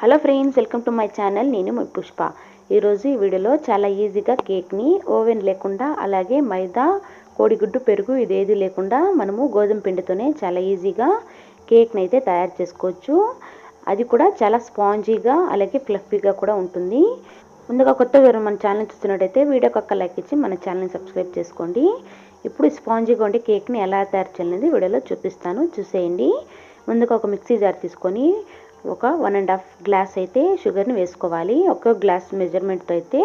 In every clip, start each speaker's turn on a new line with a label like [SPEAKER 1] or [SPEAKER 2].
[SPEAKER 1] Hello friends welcome to my channel. నేను మీ పుష్ప. ఈరోజు ఈ వీడియోలో చాలా ఈజీగా కేక్ని ఓవెన్ లేకుండా అలాగే మైదా కోడిగుడ్డు పెరుగు ఇదేది లేకుండా మనము గోధుమ పిండితోనే చాలా ఈజీగా కేక్ని అయితే తయారు చేసుకోవచ్చు. అది కూడా చాలా స్పాంజీగా అలాగే ఫ్లఫీగా కూడా ఉంటుంది. ముందుగా కొత్త వివరం మన ఛానల్ చూస్తున్నట్టయితే వీడియోకి ఒక్క లైక్ ఇచ్చి మన ఛానల్ని సబ్స్క్రైబ్ చేసుకోండి. ఇప్పుడు స్పాంజీగా ఉండే కేక్ని ఎలా తయారు చేయాలనేది వీడియోలో చూపిస్తాను. చూసేయండి. ముందుగా ఒక మిక్సీ జార్ తీసుకొని ఒక వన్ అండ్ హాఫ్ గ్లాస్ అయితే షుగర్ని వేసుకోవాలి. ఒక గ్లాస్ మెజర్మెంట్తో అయితే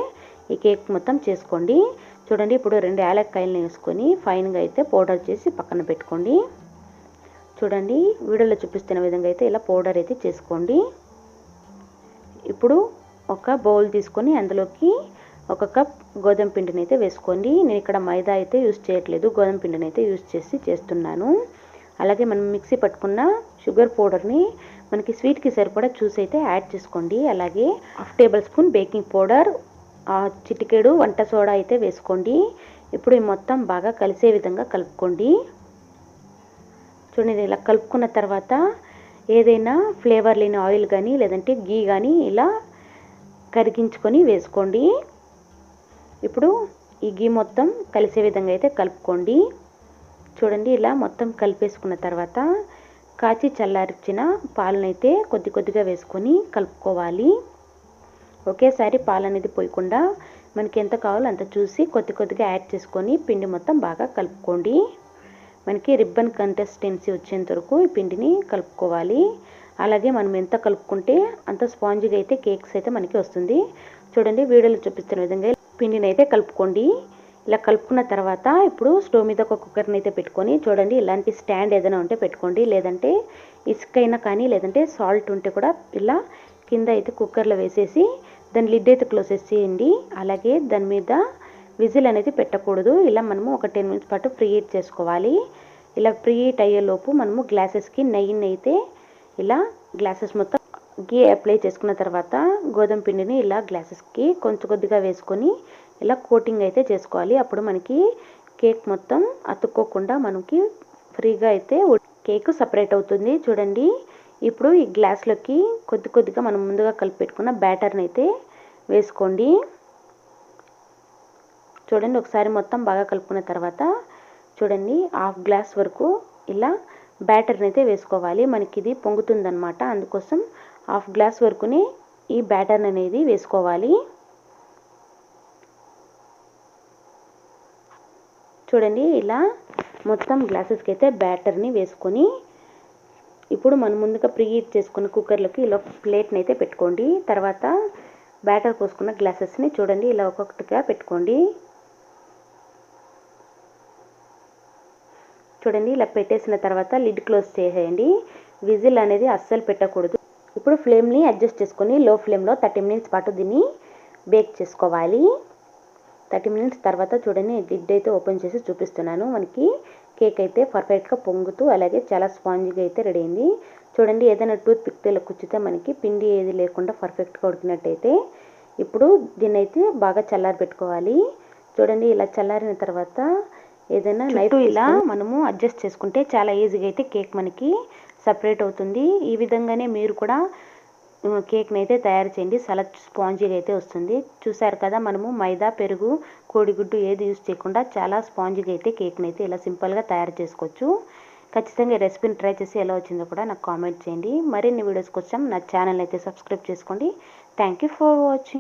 [SPEAKER 1] ఈ కేక్ మొత్తం చేసుకోండి. చూడండి ఇప్పుడు రెండు యాలక్కాయలను వేసుకొని ఫైన్గా అయితే పౌడర్ చేసి పక్కన పెట్టుకోండి. చూడండి వీడియోలో చూపిస్తున్న విధంగా అయితే ఇలా పౌడర్ అయితే చేసుకోండి. ఇప్పుడు ఒక బౌల్ తీసుకొని అందులోకి ఒక కప్ గోధుమ పిండిని అయితే వేసుకోండి. నేను ఇక్కడ మైదా అయితే యూస్ చేయట్లేదు. గోధుమ పిండిని అయితే యూస్ చేసి చేస్తున్నాను. అలాగే మనం మిక్సీ పట్టుకున్న షుగర్ పౌడర్ని మనకి స్వీట్కి సరిపడా చూసి అయితే యాడ్ చేసుకోండి. అలాగే half tablespoon baking powder చిటికెడు వంట సోడా అయితే వేసుకోండి. ఇప్పుడు ఈ మొత్తం బాగా కలిసే విధంగా కలుపుకోండి. చూడండి ఇలా కలుపుకున్న తర్వాత ఏదైనా ఫ్లేవర్ లేని ఆయిల్ కానీ లేదంటే గీ కానీ ఇలా కరిగించుకొని వేసుకోండి. ఇప్పుడు ఈ గీ మొత్తం కలిసే విధంగా అయితే కలుపుకోండి. చూడండి ఇలా మొత్తం కలిపేసుకున్న తర్వాత కాచి చల్లార్చిన పాలనైతే కొద్ది కొద్దిగా వేసుకొని కలుపుకోవాలి. ఒకేసారి పాలు అనేది పోయకుండా మనకి ఎంత కావాలో అంత చూసి కొద్ది కొద్దిగా యాడ్ చేసుకొని పిండి మొత్తం బాగా కలుపుకోండి. మనకి రిబ్బన్ కన్సిస్టెన్సీ వచ్చేంత వరకు ఈ పిండిని కలుపుకోవాలి. అలాగే మనం ఎంత కలుపుకుంటే అంత స్పాంజిగా అయితే కేక్స్ అయితే మనకి వస్తుంది. చూడండి వీడియోలో చూపిస్తున్న విధంగా పిండిని అయితే కలుపుకోండి. ఇలా కలుపుకున్న తర్వాత ఇప్పుడు స్టవ్ మీద ఒక కుక్కర్ని అయితే పెట్టుకొని చూడండి ఇలాంటి స్టాండ్ ఏదైనా ఉంటే పెట్టుకోండి. లేదంటే ఇసుక అయినా కానీ లేదంటే సాల్ట్ ఉంటే కూడా ఇలా కింద అయితే కుక్కర్లో వేసేసి దాని లిడ్ అయితే క్లోజ్ చేసేయండి. అలాగే దాని మీద విజిల్ అనేది పెట్టకూడదు. ఇలా మనము ఒక టెన్ మినిట్స్ పాటు ఫ్రీ హీట్ చేసుకోవాలి. ఇలా ఫ్రీ హీట్ అయ్యేలోపు మనము గ్లాసెస్కి నెయ్యిని అయితే ఇలా గ్లాసెస్ మొత్తం గీ అప్లై చేసుకున్న తర్వాత గోధుమ పిండిని ఇలా గ్లాసెస్కి కొంచెం కొద్దిగా వేసుకొని ఇలా కోటింగ్ అయితే చేసుకోవాలి. అప్పుడు మనకి కేక్ మొత్తం అతుక్కోకుండా మనకి ఫ్రీగా అయితే కేక్ సపరేట్ అవుతుంది. చూడండి. ఇప్పుడు ఈ గ్లాస్లోకి కొద్ది కొద్దిగా మనం ముందుగా కలిపి పెట్టుకున్న బ్యాటర్ని అయితే వేసుకోండి. చూడండి. ఒకసారి మొత్తం బాగా కలుపుకున్న తర్వాత చూడండి. హాఫ్ గ్లాస్ వరకు ఇలా బ్యాటర్ని అయితే వేసుకోవాలి. మనకి ఇది పొంగుతుందనమాట అందుకోసం హాఫ్ గ్లాస్ వరకునే ఈ బ్యాటర్ అనేది వేసుకోవాలి. చూడండి ఇలా మొత్తం గ్లాసెస్కి అయితే బ్యాటర్ని వేసుకొని ఇప్పుడు మనం ముందుగా ప్రీ హీట్ చేసుకున్న కుక్కర్లోకి ఇలా ప్లేట్ని అయితే పెట్టుకోండి. తర్వాత బ్యాటర్ పోసుకున్న గ్లాసెస్ని చూడండి ఇలా ఒక్కొక్కటిగా పెట్టుకోండి. చూడండి ఇలా పెట్టేసిన తర్వాత లిడ్ క్లోజ్ చేసేయండి. విజిల్ అనేది అస్సలు పెట్టకూడదు. ఇప్పుడు ఫ్లేమ్ని అడ్జస్ట్ చేసుకొని లో ఫ్లేమ్లో థర్టీ మినిట్స్ పాటు దీన్ని బేక్ చేసుకోవాలి. థర్టీ మినిట్స్ తర్వాత చూడండి లిడ్ అయితే ఓపెన్ చేసి చూపిస్తున్నాను. మనకి కేక్ అయితే పర్ఫెక్ట్గా పొంగుతూ అలాగే చాలా స్పాంజిగా అయితే రెడీ అయింది. చూడండి ఏదైనా టూత్ పిక్తో కుచ్చితే మనకి పిండి ఏది లేకుండా పర్ఫెక్ట్గా ఉడికినట్టయితే ఇప్పుడు దీన్ని అయితే బాగా చల్లారి పెట్టుకోవాలి. చూడండి ఇలా చల్లారిన తర్వాత ఏదైనా నైఫ్ ఇలా మనము అడ్జస్ట్ చేసుకుంటే చాలా ఈజీగా అయితే కేక్ మనకి సపరేట్ అవుతుంది. ఈ విధంగానే మీరు కూడా కేక్ని అయితే తయారు చేయండి. చాలా స్పాంజీగా అయితే వస్తుంది. చూసారు కదా మనము మైదా పెరుగు కోడిగుడ్డు ఏది యూజ్ చేయకుండా చాలా స్పాంజీగా అయితే కేక్ని అయితే ఇలా సింపుల్గా తయారు చేసుకోవచ్చు. ఖచ్చితంగా ఈ రెసిపీని ట్రై చేసి ఎలా వచ్చిందో కూడా నాకు కామెంట్ చేయండి. మరిన్ని వీడియోస్ కోసం నా ఛానల్ అయితే సబ్స్క్రైబ్ చేసుకోండి. Thank you for watching.